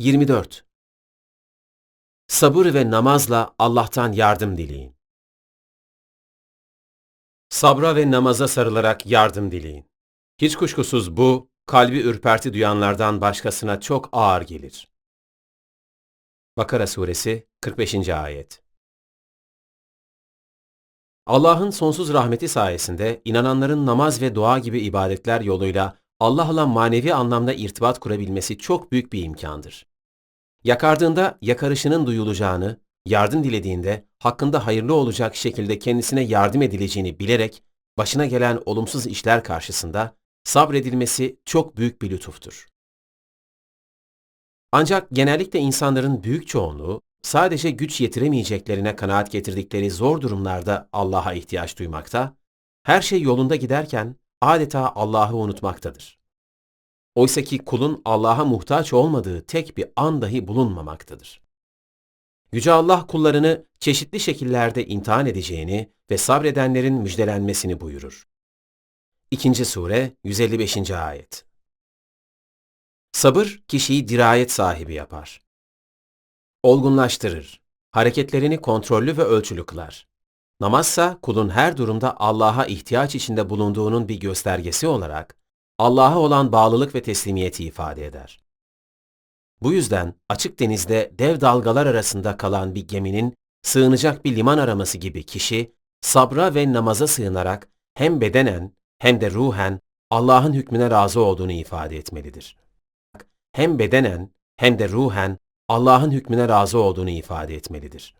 24. Sabır ve namazla Allah'tan yardım dileyin. Sabra ve namaza sarılarak yardım dileyin. Hiç kuşkusuz bu, kalbi ürperti duyanlardan başkasına çok ağır gelir. Bakara Suresi 45. Ayet Allah'ın sonsuz rahmeti sayesinde inananların namaz ve dua gibi ibadetler yoluyla Allah'la manevi anlamda irtibat kurabilmesi çok büyük bir imkandır. Yakardığında yakarışının duyulacağını, yardım dilediğinde hakkında hayırlı olacak şekilde kendisine yardım edileceğini bilerek başına gelen olumsuz işler karşısında sabredilmesi çok büyük bir lütuftur. Ancak genellikle insanların büyük çoğunluğu sadece güç yetiremeyeceklerine kanaat getirdikleri zor durumlarda Allah'a ihtiyaç duymakta, her şey yolunda giderken adeta Allah'ı unutmaktadır. Oysa ki kulun Allah'a muhtaç olmadığı tek bir an dahi bulunmamaktadır. Yüce Allah kullarını çeşitli şekillerde imtihan edeceğini ve sabredenlerin müjdelenmesini buyurur. 2. Sure 155. Ayet Sabır kişiyi dirayet sahibi yapar. Olgunlaştırır. Hareketlerini kontrollü ve ölçülü kılar. Namazsa kulun her durumda Allah'a ihtiyaç içinde bulunduğunun bir göstergesi olarak Allah'a olan bağlılık ve teslimiyeti ifade eder. Bu yüzden açık denizde dev dalgalar arasında kalan bir geminin sığınacak bir liman araması gibi kişi sabra ve namaza sığınarak hem bedenen hem de ruhen Allah'ın hükmüne razı olduğunu ifade etmelidir. Hem bedenen hem de ruhen Allah'ın hükmüne razı olduğunu ifade etmelidir.